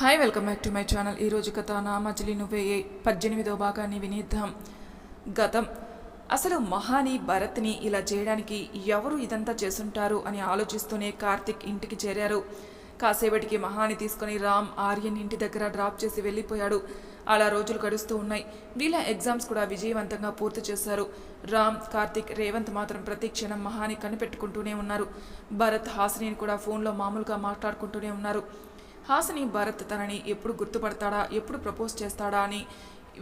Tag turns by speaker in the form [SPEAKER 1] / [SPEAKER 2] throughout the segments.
[SPEAKER 1] Hi welcome back to my channel ఈరోజు కథ నా మజిలీ నువ్వే. ఏ పద్దెనిమిదో భాగాన్ని వినిద్దాం. గతం. అసలు మహాని భరత్ని ఇలా చేయడానికి ఎవరు ఇదంతా చేస్తుంటారు అని ఆలోచిస్తూనే కార్తిక్ ఇంటికి చేరారు. కాసేపటికి మహాని తీసుకుని రామ్ ఆర్యన్ ఇంటి దగ్గర డ్రాప్ చేసి వెళ్ళిపోయాడు. అలా రోజులు గడుస్తూ ఉన్నాయి. వీళ్ళ ఎగ్జామ్స్ కూడా విజయవంతంగా పూర్తి చేశారు. రామ్ కార్తిక్ రేవంత్ మాత్రం ప్రతి క్షణం మహాని కనిపెట్టుకుంటూనే ఉన్నారు. భరత్ హాసిని కూడా ఫోన్లో మామూలుగా మాట్లాడుకుంటూనే ఉన్నారు. హాసిని భరత్ తనని ఎప్పుడు గుర్తుపడతాడా? ఎప్పుడు ప్రపోజ్ చేస్తాడా అని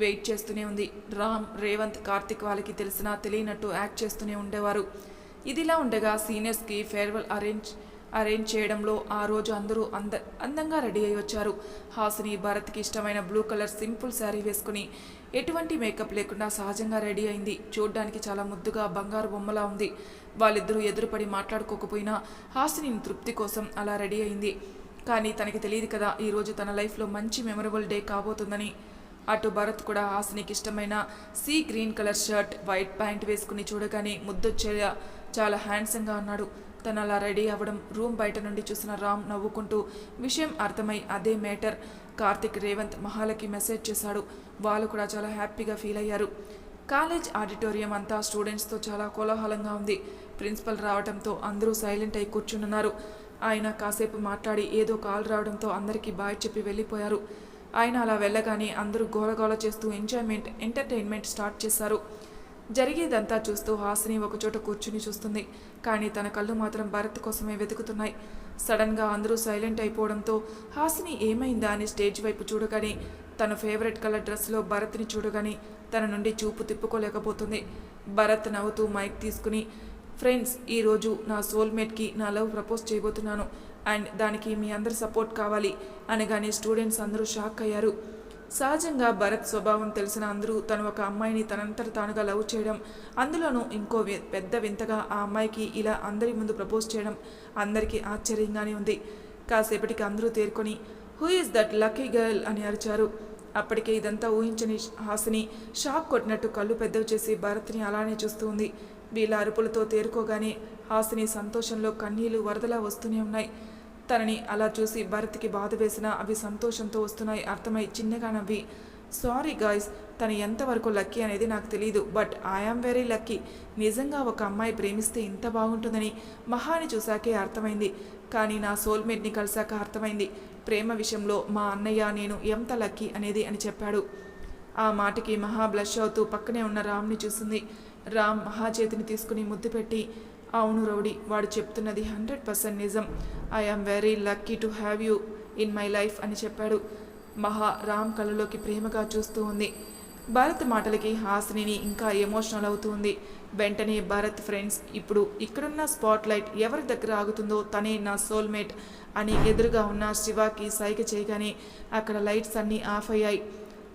[SPEAKER 1] వెయిట్ చేస్తూనే ఉంది. రామ్ రేవంత్ కార్తిక్ వాళ్ళకి తెలిసినా తెలియనట్టు యాక్ట్ చేస్తూనే ఉండేవారు. ఇదిలా ఉండగా సీనియర్స్కి ఫేర్వెల్ అరేంజ్ అరేంజ్ చేయడంలో ఆ రోజు అందరూ అంద అందంగా రెడీ అయి వచ్చారు. హాసిని భరత్కి ఇష్టమైన బ్లూ కలర్ సింపుల్ శారీ వేసుకుని ఎటువంటి మేకప్ లేకుండా సహజంగా రెడీ అయింది. చూడ్డానికి చాలా ముద్దుగా బంగారు బొమ్మలా ఉంది. వాళ్ళిద్దరూ ఎదురుపడి మాట్లాడుకోకపోయినా హాసిని తృప్తి కోసం అలా రెడీ అయింది. కానీ తనకి తెలియదు కదా ఈరోజు తన లైఫ్లో మంచి మెమరబుల్ డే కాబోతుందని. అటు భరత్ కూడా హాసినికి ఇష్టమైన sea green colour shirt white pant వేసుకుని చూడగానే ముద్దొచ్చేలా చాలా హ్యాండ్సంగా ఉన్నాడు తను అలా రెడీ అవ్వడం రూమ్ బయట నుండి చూసిన రామ్ నవ్వుకుంటూ విషయం అర్థమై అదే మేటర్ కార్తిక్ రేవంత్ మహాలకి మెసేజ్ చేశాడు. వాళ్ళు కూడా చాలా హ్యాపీగా ఫీల్ అయ్యారు. కాలేజ్ ఆడిటోరియం అంతా స్టూడెంట్స్తో చాలా కోలాహలంగా ఉంది. ప్రిన్సిపల్ రావడంతో అందరూ సైలెంట్ అయి కూర్చున్నారు ఆయన కాసేపు మాట్లాడి ఏదో కాల్ రావడంతో అందరికీ బాయ్ చెప్పి వెళ్ళిపోయారు. ఆయన అలా వెళ్ళగానే అందరూ గోలగోల చేస్తూ ఎంజాయ్మెంట్ ఎంటర్టైన్మెంట్ స్టార్ట్ చేశారు. జరిగేదంతా చూస్తూ హాసిని ఒకచోట కూర్చుని చూస్తుంది. కానీ తన కళ్ళు మాత్రం భరత్ కోసమే వెతుకుతున్నాయి. సడన్గా అందరూ సైలెంట్ అయిపోవడంతో హాసిని ఏమైందా అని స్టేజ్ వైపు చూడగానే తన ఫేవరెట్ కలర్ డ్రెస్లో భరత్ని చూడగానే తన నుండి చూపు తిప్పుకోలేకపోతుంది. భరత్ నవ్వుతూ మైక్ తీసుకుని ఫ్రెండ్స్ ఈరోజు నా సోల్మేట్కి నా లవ్ ప్రపోజ్ చేయబోతున్నాను. అండ్ దానికి మీ అందరి సపోర్ట్ కావాలి అనగానే స్టూడెంట్స్ అందరూ షాక్ అయ్యారు. సహజంగా భరత్ స్వభావం తెలిసిన అందరూ తను ఒక అమ్మాయిని తనంతట తానుగా లవ్ చేయడం అందులోనూ ఇంకో పెద్ద వింతగా ఆ అమ్మాయికి ఇలా అందరి ముందు ప్రపోజ్ చేయడం అందరికీ ఆశ్చర్యంగానే ఉంది. కాసేపటికి అందరూ తేరుకొని who is that lucky girl? అని అరిచారు. అప్పటికే ఇదంతా ఊహించని హాసిని షాక్ కొట్టినట్టు కళ్ళు పెద్దవి చేసి భరత్ని అలానే చూస్తూ ఉంది వీళ్ళ అరుపులతో తేరుకోగానే హాసిని సంతోషంలో కన్నీళ్ళు వరదలా వస్తూనే ఉన్నాయి. తనని అలా చూసి భరత్కి బాధ వేసినా అవి సంతోషంతో వస్తున్నాయి అర్థమై చిన్నగా నవ్వి సారీ గాయ్స్ తను ఎంతవరకు లక్కీ అనేది నాకు తెలియదు బట్ ఐఆమ్ వెరీ లక్కీ. నిజంగా ఒక అమ్మాయి ప్రేమిస్తే ఇంత బాగుంటుందని మహాని చూశాకే అర్థమైంది. కానీ నా సోల్మేట్ని కలిశాక అర్థమైంది. ప్రేమ విషయంలో మా అన్నయ్య నేను ఎంత లక్కీ అనేది అని చెప్పాడు. ఆ మాటకి మహా బ్లష్ అవుతూ పక్కనే ఉన్న రామ్ని చూసింది. రామ్ మహా చేతిని తీసుకుని ముద్దు పెట్టి అవును రౌడీ వాడు చెప్తున్నది హండ్రెడ్ పర్సెంట్ నిజం. I am very lucky to have you in my life అని చెప్పాడు. మహా రామ్ కళ్ళలోకి ప్రేమగా చూస్తూ ఉంది. భరత్ మాటలకి హాసినిని ఇంకా ఎమోషనల్ అవుతుంది. వెంటనే భరత్ ఫ్రెండ్స్ ఇప్పుడు ఇక్కడున్న స్పాట్ లైట్ ఎవరి దగ్గర ఆగుతుందో తనే నా సోల్మేట్ అని ఎదురుగా ఉన్న శివాకి సైగ చేయగానే అక్కడ లైట్స్ అన్నీ ఆఫ్ అయ్యాయి.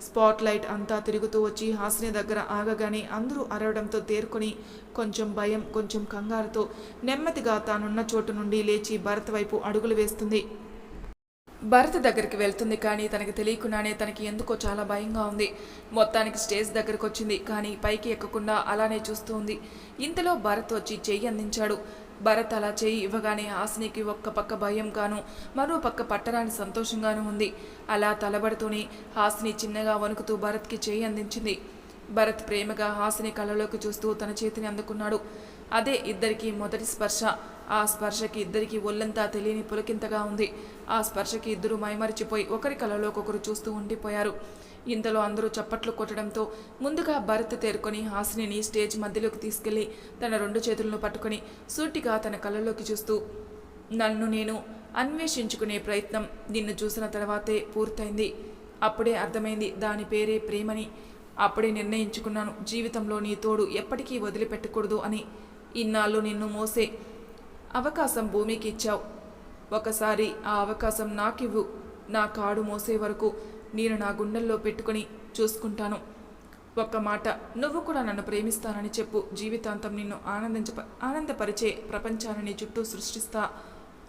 [SPEAKER 1] స్పాట్ లైట్ అంతా తిరుగుతూ వచ్చి హాసిని దగ్గర ఆగగానే అందరూ అరవడంతో తేరుకొని కొంచెం భయం కొంచెం కంగారుతో నెమ్మదిగా తానున్న చోటు నుండి లేచి భరత్ వైపు అడుగులు వేస్తుంది. భరత్ దగ్గరికి వెళ్తుంది కానీ తనకి తెలియకుండానే తనకి ఎందుకో చాలా భయంగా ఉంది. మొత్తానికి స్టేజ్ దగ్గరకు వచ్చింది కానీ పైకి ఎక్కకుండా అలానే చూస్తూ ఉంది. ఇంతలో భరత్ వచ్చి చెయ్యి అందించాడు. భరత్ అలా చేయి ఇవ్వగానే హాసినికి ఒక్క పక్క భయంగాను మరో పక్క పట్టరాని సంతోషంగాను ఉంది. అలా తలబడుతూనే హాసిని చిన్నగా వణుకుతూ భరత్కి చేయి అందించింది. భరత్ ప్రేమగా హాసిని కళ్ళలోకి చూస్తూ తన చేతిని అందుకున్నాడు. అదే ఇద్దరికీ మొదటి స్పర్శ. ఆ స్పర్శకి ఇద్దరికి ఒళ్ళంతా తెలియని పులకింతగా ఉంది. ఆ స్పర్శకి ఇద్దరు మైమరిచిపోయి ఒకరి కలలో ఒకరు చూస్తూ ఉండిపోయారు. ఇంతలో అందరూ చప్పట్లు కొట్టడంతో ముందుగా భరత్ తేరుకొని హాసినిని స్టేజ్ మధ్యలోకి తీసుకెళ్ళి తన రెండు చేతులను పట్టుకొని సూటిగా తన కళ్ళలోకి చూస్తూ నన్ను నేను అన్వేషించుకునే ప్రయత్నం నిన్ను చూసిన తర్వాతే పూర్తయింది. అప్పుడే అర్థమైంది దాని పేరే ప్రేమని. అప్పుడే నిర్ణయించుకున్నాను జీవితంలో నీ తోడు ఎప్పటికీ వదిలిపెట్టకూడదు అని. ఇన్నాళ్ళు నిన్ను మోసే అవకాశం భూమికి ఇచ్చావు ఒకసారి ఆ అవకాశం నాకివ్వు. నా కాడు మోసే వరకు నేను నా గుండెల్లో పెట్టుకొని చూసుకుంటాను. ఒక్క మాట నువ్వు కూడా నన్ను ప్రేమిస్తానని చెప్పు. జీవితాంతం నిన్ను ఆనందించ ఆనందపరిచే ప్రపంచాన్ని చుట్టూ సృష్టిస్తా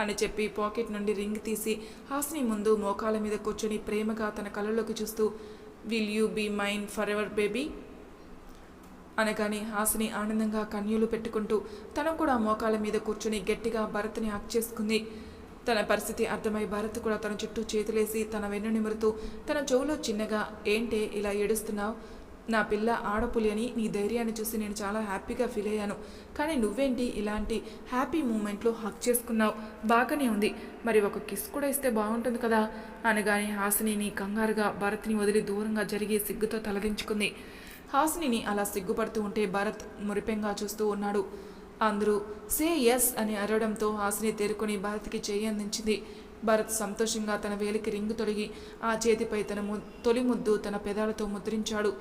[SPEAKER 1] అని చెప్పి పాకెట్ నుండి రింగ్ తీసి హాస్ని ముందు మోకాల మీద కూర్చొని ప్రేమగా తన కళ్ళలోకి చూస్తూ will you be mine forever baby? అనగానే హాసిని ఆనందంగా కన్యులు పెట్టుకుంటూ తను కూడా మోకాల మీద కూర్చుని గట్టిగా భరత్ని హక్ చేసుకుంది. తన పరిస్థితి అర్థమై భరత్ కూడా తన చుట్టూ చేతులేసి తన వెన్ను నిమురుతూ తన చెవులో చిన్నగా ఏంటే ఇలా ఏడుస్తున్నావు? నా పిల్ల ఆడపులి అని నీ ధైర్యాన్ని చూసి నేను చాలా హ్యాపీగా ఫీల్ అయ్యాను. కానీ నువ్వేంటి ఇలాంటి హ్యాపీ మూమెంట్లో హక్ చేసుకున్నావు? బాగానే ఉంది. మరి ఒక కిస్ కూడా ఇస్తే బాగుంటుంది కదా? అనగానే హాసినిని కంగారుగా భరత్ని వదిలి దూరంగా జరిగి సిగ్గుతో తలదించుకుంది. హాసినిని అలా సిగ్గుపడుతూ ఉంటే భరత్ మురిపెంగా చూస్తూ ఉన్నాడు. అందరూ సే ఎస్ అని అరవడంతో హాసిని తేరుకొని భరత్కి చేయి అందించింది. భరత్ సంతోషంగా తన వేలికి రింగు తొలగి ఆ చేతిపై తన ము తొలి ముద్దు తన పెదాలతో ముద్రించాడు.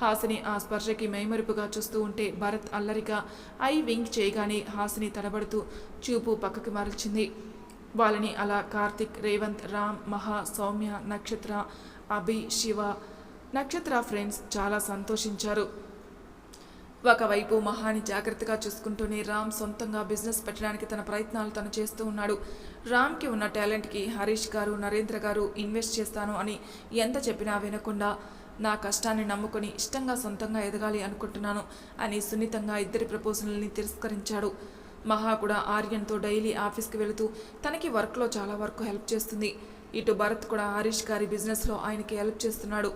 [SPEAKER 1] హాసిని ఆ స్పర్శకి మైమరుపుగా చూస్తూ ఉంటే భరత్ అల్లరిగా ఐ వింక్ చేయగానే హాసిని తడబడుతూ చూపు పక్కకి మరల్చింది. వాళ్ళని అలా కార్తిక్ రేవంత్ రామ్ మహా సౌమ్య నక్షత్ర అభి శివ నక్షత్ర ఫ్రెండ్స్ చాలా సంతోషించారు. ఒకవైపు మహాని జాగ్రత్తగా చూసుకుంటూనే రామ్ సొంతంగా బిజినెస్ పెట్టడానికి తన ప్రయత్నాలు తను చేస్తూ ఉన్నాడు. రామ్కి ఉన్న టాలెంట్కి హరీష్ గారు నరేంద్ర గారు ఇన్వెస్ట్ చేస్తాను అని ఎంత చెప్పినా వినకుండా నా కష్టాన్ని నమ్ముకొని ఇష్టంగా సొంతంగా ఎదగాలి అనుకుంటున్నాను అని సున్నితంగా ఇద్దరి ప్రపోజల్ని తిరస్కరించాడు. మహా కూడా ఆర్యన్తో డైలీ ఆఫీస్కి వెళుతూ తనకి వర్క్లో చాలా వరకు హెల్ప్ చేస్తుంది. ఇటు భరత్ కూడా హరీష్ గారి బిజినెస్లో ఆయనకి హెల్ప్ చేస్తున్నాడు.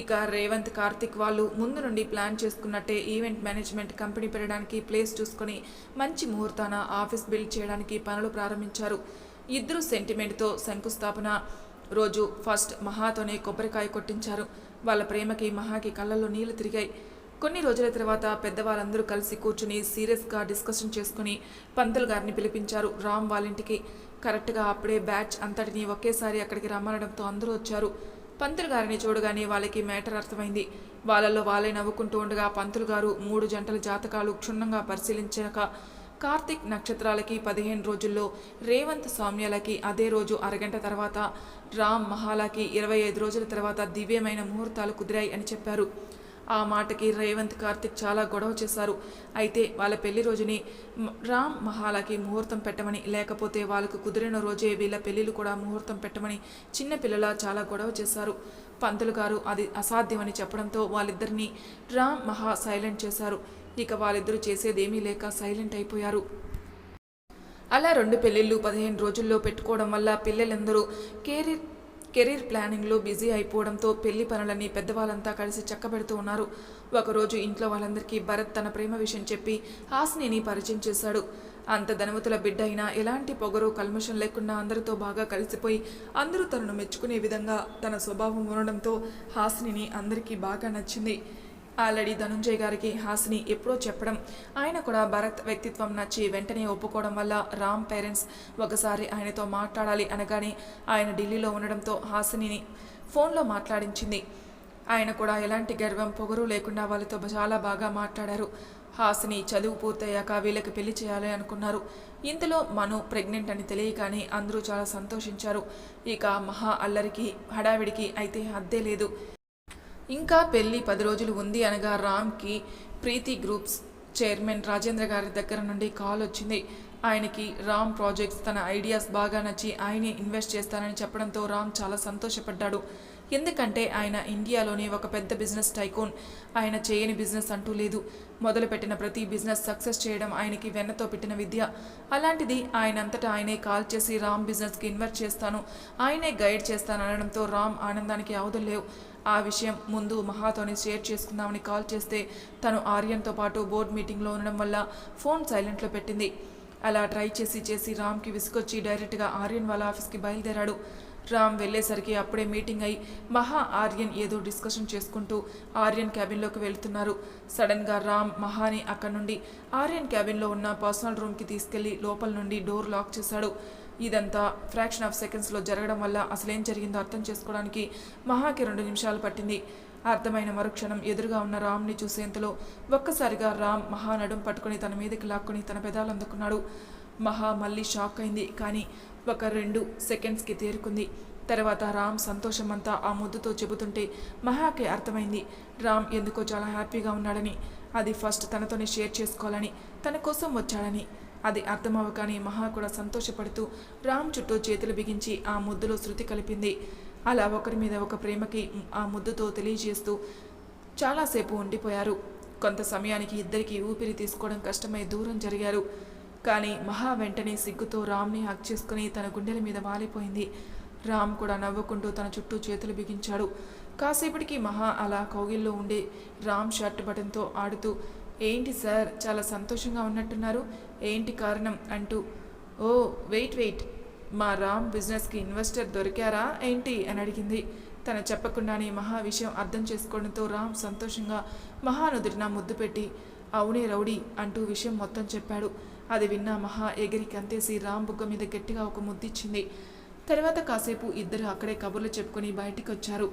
[SPEAKER 1] ఇక రేవంత్ కార్తిక్ వాళ్ళు ముందు నుండి ప్లాన్ చేసుకున్నట్టే ఈవెంట్ మేనేజ్మెంట్ కంపెనీ పెట్టడానికి ప్లేస్ చూసుకొని మంచి ముహూర్తాన ఆఫీస్ బిల్డ్ చేయడానికి పనులు ప్రారంభించారు. ఇద్దరు సెంటిమెంట్తో శంకుస్థాపన. రోజు ఫస్ట్ మహాతోనే కొబ్బరికాయ కొట్టించారు. వాళ్ళ ప్రేమకి మహాకి కళ్ళల్లో నీళ్ళు తిరిగాయి. కొన్ని రోజుల తర్వాత పెద్దవాళ్ళందరూ కలిసి కూర్చుని సీరియస్గా డిస్కషన్ చేసుకుని పంతులు గారిని పిలిపించారు రామ్ వాళ్ళింటికి కరెక్ట్గా అప్పుడే బ్యాచ్ అంతటిని ఒకేసారి అక్కడికి రమ్మనడంతో అందరూ వచ్చారు. పంతులు గారిని చూడగానే వాళ్ళకి మ్యాటర్ అర్థమైంది. వాళ్ళల్లో వాళ్ళే నవ్వుకుంటూ ఉండగా పంతులు గారు మూడు జంటల జాతకాలు క్షుణ్ణంగా పరిశీలించాక కార్తీక్ నక్షత్రాలకి పదిహేను రోజుల్లో రేవంత్ సౌమ్యాలకి అదే రోజు అరగంట తర్వాత రామ్ మహాలాకి ఇరవై ఐదు రోజుల తర్వాత దివ్యమైన ముహూర్తాలు కుదిరాయి అని చెప్పారు. ఆ మాటకి రేవంత్ కార్తిక్ చాలా గొడవ చేశారు. అయితే వాళ్ళ పెళ్ళి రోజుని రామ్ మహాలకి ముహూర్తం పెట్టమని లేకపోతే వాళ్ళకు కుదిరిన రోజే వీళ్ళ పెళ్ళిళ్ళు కూడా ముహూర్తం పెట్టమని చిన్న పిల్లల చాలా గొడవ చేశారు. పంతులు గారు అది అసాధ్యమని చెప్పడంతో వాళ్ళిద్దరినీ రామ్ మహా సైలెంట్ చేశారు. ఇక వాళ్ళిద్దరూ చేసేదేమీ లేక సైలెంట్ అయిపోయారు. అలా రెండు పెళ్ళిళ్ళు పదిహేను రోజుల్లో పెట్టుకోవడం వల్ల పిల్లలందరూ కేరీ కెరీర్ ప్లానింగ్లో బిజీ అయిపోవడంతో పెళ్ళి పనులన్నీ పెద్దవాళ్ళంతా కలిసి చక్కబెడుతూ ఉన్నారు. ఒకరోజు ఇంట్లో వాళ్ళందరికీ భరత్ తన ప్రేమ విషయం చెప్పి హాస్నిని పరిచయం చేశాడు. అంత ధనవతుల బిడ్డ అయినా ఎలాంటి పొగరు కల్మషం లేకుండా అందరితో బాగా కలిసిపోయి అందరూ తనను మెచ్చుకునే విధంగా తన స్వభావం ఉండడంతో హాస్నిని అందరికీ బాగా నచ్చింది. ఆల్రెడీ ధనుంజయ్ గారికి హాసిని ఎప్పుడో చెప్పడం ఆయన కూడా భరత్ వ్యక్తిత్వం నచ్చి వెంటనే ఒప్పుకోవడం వల్ల రామ్ పేరెంట్స్ ఒకసారి ఆయనతో మాట్లాడాలి అనగానే ఆయన ఢిల్లీలో ఉండడంతో హాసినిని ఫోన్లో మాట్లాడించింది. ఆయన కూడా ఎలాంటి గర్వం పొగరు లేకుండా వాళ్ళతో చాలా బాగా మాట్లాడారు. హాసిని చదువు పూర్తయ్యాక వీళ్ళకి పెళ్ళి చేయాలి అనుకున్నారు. ఇంతలో మను ప్రెగ్నెంట్ అని తెలియగానే అందరూ చాలా సంతోషించారు. ఇక మహా అల్లరికి హడావిడికి అయితే హద్దే లేదు. ఇంకా పెళ్ళి పది రోజులు ఉంది అనగా రామ్కి ప్రీతి గ్రూప్స్ చైర్మన్ రాజేంద్ర గారి దగ్గర నుండి కాల్ వచ్చింది. ఆయనకి రామ్ ప్రాజెక్ట్స్ తన ఐడియాస్ బాగా నచ్చి ఆయనే ఇన్వెస్ట్ చేస్తానని చెప్పడంతో రామ్ చాలా సంతోషపడ్డాడు. ఎందుకంటే ఆయన ఇండియాలోనే ఒక పెద్ద బిజినెస్ టైకోన్. ఆయన చేయని బిజినెస్ అంటూ లేదు. మొదలుపెట్టిన ప్రతి బిజినెస్ సక్సెస్ చేయడం ఆయనకి వెన్నతో పెట్టిన విద్య. అలాంటిది ఆయన అంతటా ఆయనే కాల్ చేసి రామ్ బిజినెస్కి ఇన్వెస్ట్ చేస్తాను. ఆయనే గైడ్ చేస్తాను అనడంతో రామ్ ఆనందానికి అవధులు లేవు. ఆ విషయం ముందు మహాతోని షేర్ చేసుకుందామని కాల్ చేస్తే తను ఆర్యన్తో పాటు బోర్డ్ మీటింగ్లో ఉండడం వల్ల ఫోన్ సైలెంట్లో పెట్టింది. అలా ట్రై చేసి చేసి రామ్కి విసుకొచ్చి డైరెక్ట్గా ఆర్యన్ వాళ్ళ ఆఫీస్కి బయలుదేరాడు. రామ్ వెళ్ళేసరికి అప్పుడే మీటింగ్ అయి మహా ఆర్యన్ ఏదో డిస్కషన్ చేసుకుంటూ ఆర్యన్ క్యాబిన్లోకి వెళ్తున్నారు. సడన్గా రామ్ మహాని అక్కడి నుండి ఆర్యన్ క్యాబిన్లో ఉన్న పర్సనల్ రూమ్కి తీసుకెళ్ళి లోపల నుండి డోర్ లాక్ చేశాడు. ఇదంతా ఫ్రాక్షన్ ఆఫ్ సెకండ్స్లో జరగడం వల్ల అసలేం జరిగిందో అర్థం చేసుకోవడానికి మహాకి రెండు నిమిషాలు పట్టింది. అర్థమైన మరుక్షణం ఎదురుగా ఉన్న రామ్ని చూసేంతలో ఒక్కసారిగా రామ్ మహా నడుం పట్టుకుని తన మీదకి లాక్కుని తన పెదాలు అందుకున్నాడు. మహా మళ్ళీ షాక్ అయింది. కానీ ఒక రెండు సెకండ్స్కి తేరుకుంది. తర్వాత రామ్ సంతోషమంతా ఆ ముద్దుతో చెబుతుంటే మహాకి అర్థమైంది. రామ్ ఎందుకో చాలా హ్యాపీగా ఉన్నాడని. అది ఫస్ట్ తనతోనే షేర్ చేసుకోవాలని తన కోసం వచ్చాడని. అది అర్థమవగానే మహా కూడా సంతోషపడుతూ రామ్ చుట్టూ చేతులు బిగించి ఆ ముద్దులో శృతి కలిపింది. అలా ఒకరి మీద ఒక ప్రేమకి ఆ ముద్దుతో తెలియజేస్తూ చాలాసేపు ఉండిపోయారు. కొంత సమయానికి ఇద్దరికి ఊపిరి తీసుకోవడం కష్టమై దూరం జరిగారు. కానీ మహా వెంటనే సిగ్గుతో రామ్ని హక్ చేసుకుని తన గుండెల మీద వాలిపోయింది. రామ్ కూడా నవ్వుకుంటూ తన చుట్టూ చేతులు బిగించాడు. కాసేపటికి మహా అలా కౌగిల్లో ఉండే రామ్ షర్ట్ బటన్తో ఆడుతూ ఏంటి సార్ చాలా సంతోషంగా ఉన్నట్టున్నారు. ఏంటి కారణం? అంటూ ఓ వెయిట్ వెయిట్. మా రామ్ బిజినెస్కి ఇన్వెస్టర్ దొరికారా ఏంటి? అని అడిగింది. తను చెప్పకుండానే మహా విషయం అర్థం చేసుకోవడంతో రామ్ సంతోషంగా మహానుదురిన ముద్దు పెట్టి అవునే రౌడీ అంటూ విషయం మొత్తం చెప్పాడు. అది విన్న మహా ఎగిరి కంతేసి రామ్ బుగ్గ మీద గట్టిగా ఒక ముద్దిచ్చింది. తర్వాత కాసేపు ఇద్దరు అక్కడే కబుర్లు చెప్పుకొని బయటికి వచ్చారు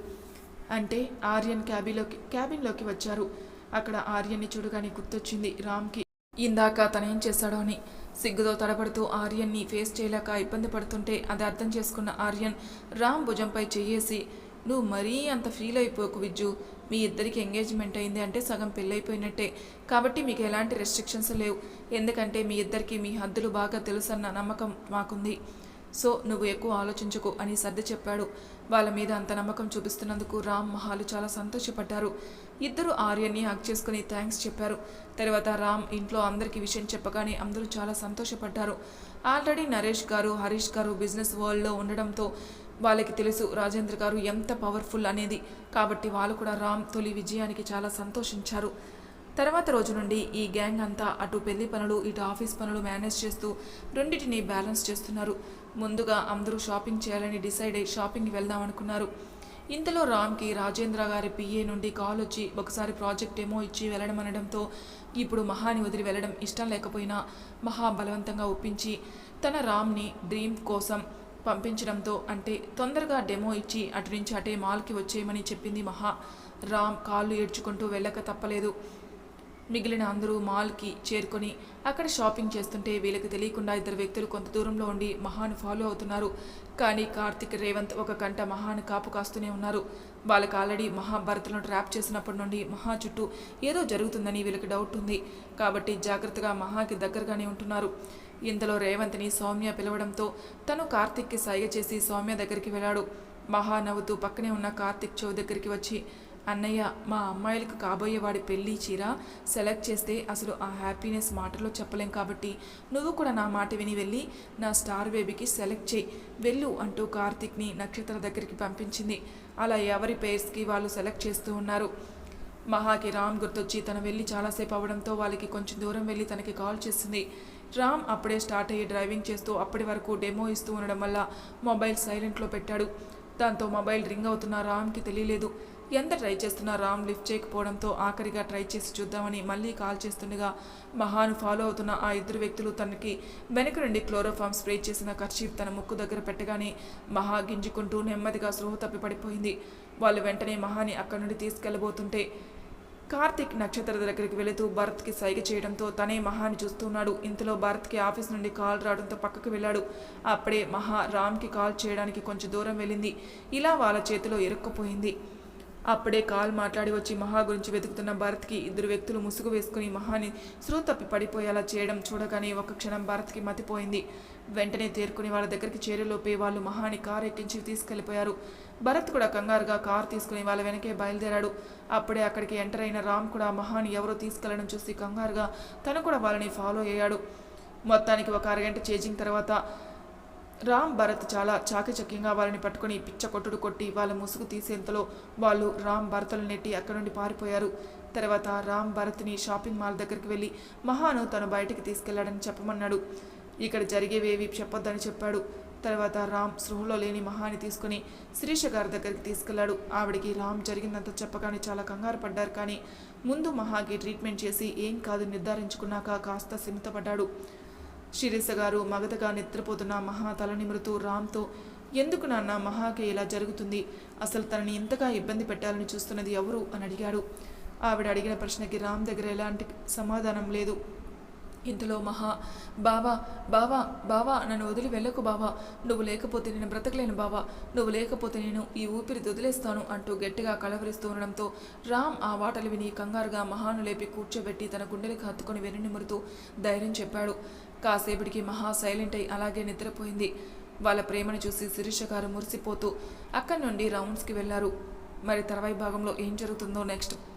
[SPEAKER 1] అంటే ఆర్యన్ క్యాబిన్లోకి క్యాబిన్లోకి వచ్చారు. అక్కడ ఆర్యన్ని చూడగానే గుర్తొచ్చింది రామ్కి. ఇందాక తనేం చేశాడో అని. సిగ్గుతో తడబడుతూ ఆర్యన్ని ఫేస్ చేయలేక ఇబ్బంది పడుతుంటే అది అర్థం చేసుకున్న ఆర్యన్ రామ్ భుజంపై చెయ్యేసి నువ్వు మరీ అంత ఫీల్ అయిపోకు విజ్జు. మీ ఇద్దరికి ఎంగేజ్మెంట్ అయింది అంటే సగం పెళ్ళైపోయినట్టే. కాబట్టి మీకు ఎలాంటి రెస్ట్రిక్షన్స్ లేవు. ఎందుకంటే మీ ఇద్దరికి మీ హద్దులు బాగా తెలుసన్న నమ్మకం మాకుంది. సో నువ్వు ఎక్కువ ఆలోచించకు అని సర్ది చెప్పాడు. వాళ్ళ మీద అంత నమ్మకం చూపిస్తున్నందుకు రామ్ మహాలు చాలా సంతోషపడ్డారు. ఇద్దరు ఆర్యన్ని హక్ చేసుకుని థ్యాంక్స్ చెప్పారు. తర్వాత రామ్ ఇంట్లో అందరికీ విషయం చెప్పగానే అందరూ చాలా సంతోషపడ్డారు. ఆల్రెడీ నరేష్ గారు హరీష్ గారు బిజినెస్ వరల్డ్లో ఉండడంతో వాళ్ళకి తెలుసు రాజేంద్ర గారు ఎంత పవర్ఫుల్ అనేది. కాబట్టి వాళ్ళు కూడా రామ్ తొలి విజయానికి చాలా సంతోషించారు. తర్వాత రోజు నుండి ఈ గ్యాంగ్ అంతా అటు పెళ్ళి పనులు ఇటు ఆఫీస్ పనులు మేనేజ్ చేస్తూ రెండింటిని బ్యాలెన్స్ చేస్తున్నారు. ముందుగా అందరూ షాపింగ్ చేయాలని డిసైడ్ అయ్యి షాపింగ్కి వెళ్దాం అనుకున్నారు. ఇంతలో రామ్కి రాజేంద్ర గారి పిఏ నుండి కాల్ వచ్చి ఒకసారి ప్రాజెక్ట్ ఏమో ఇచ్చి వెళ్ళడం అనడంతో ఇప్పుడు మహాని వదిలి వెళ్ళడం ఇష్టం లేకపోయినా మహా బలవంతంగా ఒప్పించి తన రామ్ని డ్రీమ్ కోసం పంపించడంతో అంటే తొందరగా డెమో ఇచ్చి అటు నుంచి అటే మాల్కి వచ్చేయమని చెప్పింది మహా. రామ్ కాళ్ళు ఏడ్చుకుంటూ వెళ్ళక తప్పలేదు. మిగిలిన అందరూ మాల్కి చేరుకొని అక్కడ షాపింగ్ చేస్తుంటే వీళ్ళకి తెలియకుండా ఇద్దరు వ్యక్తులు కొంత దూరంలో ఉండి మహాను ఫాలో అవుతున్నారు. కానీ కార్తిక్ రేవంత్ ఒక గంట మహాను కాపు కాస్తూనే ఉన్నారు. వాళ్ళకి ఆల్రెడీ మహాభారత్లను ట్రాప్ చేసినప్పటి నుండి మహా చుట్టూ ఏదో జరుగుతుందని వీళ్ళకి డౌట్ ఉంది. కాబట్టి జాగ్రత్తగా మహాకి దగ్గరగానే ఉంటున్నారు. ఇంతలో రేవంత్ని సౌమ్య పిలవడంతో తను కార్తిక్కి సైగ చేసి సౌమ్య దగ్గరికి వెళ్ళాడు. మహా నవ్వుతూ పక్కనే ఉన్న కార్తిక్ చౌ దగ్గరికి వచ్చి అన్నయ్య మా అమ్మాయిలకు కాబోయే వాడి పెళ్ళి చీర సెలెక్ట్ చేస్తే అసలు ఆ హ్యాపీనెస్ మాటలో చెప్పలేం కాబట్టి నువ్వు కూడా నా మాట విని వెళ్ళి నా స్టార్ బేబీకి సెలెక్ట్ చేయి. వెళ్ళు అంటూ కార్తిక్ని నక్షత్ర దగ్గరికి పంపించింది. అలా ఎవరి పేర్స్కి వాళ్ళు సెలెక్ట్ చేస్తూ ఉన్నారు. మహాకి రామ్ గుర్తొచ్చి తను వెళ్ళి చాలాసేపు అవ్వడంతో వాళ్ళకి కొంచెం దూరం వెళ్ళి తనకి కాల్ చేసింది. రామ్ అప్పుడే స్టార్ట్ అయ్యి డ్రైవింగ్ చేస్తూ అప్పటి వరకు డెమో ఇస్తూ ఉండడం వల్ల మొబైల్ సైలెంట్లో పెట్టాడు. దాంతో మొబైల్ రింగ్ అవుతున్న రామ్కి తెలియలేదు. ఎంత ట్రై చేస్తున్నా రామ్ లిఫ్ట్ చేయకపోవడంతో ఆఖరిగా ట్రై చేసి చూద్దామని మళ్ళీ కాల్ చేస్తుండగా మహాను ఫాలో అవుతున్న ఆ ఇద్దరు వ్యక్తులు తనకి వెనక నుండి క్లోరోఫామ్ స్ప్రే చేసిన కర్చీఫ్ తన ముక్కు దగ్గర పెట్టగానే మహా గింజుకుంటూ నెమ్మదిగా స్పృహ తప్పి పడిపోయింది వాళ్ళు వెంటనే మహాని అక్కడి నుండి తీసుకెళ్ళబోతుంటే కార్తిక్ నక్షత్ర దగ్గరికి వెళుతూ భరత్కి సైగ చేయడంతో తనే మహాని చూస్తున్నాడు. ఇంతలో భరత్కి ఆఫీస్ నుండి కాల్ రావడంతో పక్కకు వెళ్ళాడు. అప్పుడే మహా రామ్కి కాల్ చేయడానికి కొంచెం దూరం వెళ్ళింది. ఇలా వాళ్ళ చేతిలో ఇరుక్కుపోయింది. అప్పుడే కాల్ మాట్లాడి వచ్చి మహా గురించి వెతుకుతున్న భరత్కి ఇద్దరు వ్యక్తులు ముసుగు వేసుకుని మహాని శ్రూ తప్పి పడిపోయేలా చేయడం చూడగానే ఒక క్షణం భరత్కి మతిపోయింది. వెంటనే తేరుకుని వాళ్ళ దగ్గరికి చేరేలోపే వాళ్ళు మహాని కారు ఎక్కించి తీసుకెళ్ళిపోయారు భరత్ కూడా కంగారుగా కారు తీసుకుని వాళ్ళ వెనకే బయలుదేరాడు. అప్పుడే అక్కడికి ఎంటర్ అయిన రామ్ కూడా మహాని ఎవరో తీసుకెళ్ళడం చూసి కంగారుగా తను కూడా వాళ్ళని ఫాలో అయ్యాడు. మొత్తానికి ఒక అరగంట చేజింగ్ తర్వాత రామ్ భరత్ చాలా చాకచక్యంగా వాళ్ళని పట్టుకొని పిచ్చ కొట్టుడు కొట్టి వాళ్ళ ముసుగు తీసేంతలో వాళ్ళు రామ్ భరతలు నెట్టి అక్కడి నుండి పారిపోయారు. తర్వాత రామ్ భరత్ని షాపింగ్ మాల్ దగ్గరికి వెళ్ళి మహాను తను బయటికి తీసుకెళ్ళాడని చెప్పమన్నాడు. ఇక్కడ జరిగేవేవి చెప్పొద్దని చెప్పాడు. తర్వాత రామ్ స్పృహలో లేని మహాని తీసుకుని శిరీష గారి దగ్గరికి తీసుకెళ్ళాడు. ఆవిడికి రామ్ జరిగిందంతా చెప్పగానే చాలా కంగారు పడ్డారు కానీ ముందు మహాకి ట్రీట్మెంట్ చేసి ఏం కాదు నిర్ధారించుకున్నాక కాస్త సిమితపడ్డాడు శిరీష గారు మగతగా నిద్రపోతున్న మహా తల నిమురుతూ రామ్తో ఎందుకు నాన్న మహాకి ఇలా జరుగుతుంది? అసలు తనని ఇంతగా ఇబ్బంది పెట్టాలని చూస్తున్నది ఎవరు? అని అడిగాడు. ఆవిడ అడిగిన ప్రశ్నకి రామ్ దగ్గర ఎలాంటి సమాధానం లేదు. ఇంతలో మహా బావా బావా బావా నన్ను వదిలి వెళ్ళకు బావా. నువ్వు లేకపోతే నేను బ్రతకలేను బావా. నువ్వు లేకపోతే నేను ఈ ఊపిరి వదిలేస్తాను అంటూ గట్టిగా కలవరిస్తూ ఉండడంతో రామ్ ఆ వాటలు విని కంగారుగా మహాను లేపి కూర్చోబెట్టి తన గుండెలకు హత్తుకొని వెన్నునిమురుతూ ధైర్యం చెప్పాడు. కాసేపటికి మహా సైలెంట్ అయి అలాగే నిద్రపోయింది. వాళ్ళ ప్రేమను చూసి శిరీష గారు మురిసిపోతూ అక్కడి నుండి రౌండ్స్కి వెళ్ళారు మరి తర్వాయి భాగంలో ఏం జరుగుతుందో నెక్స్ట్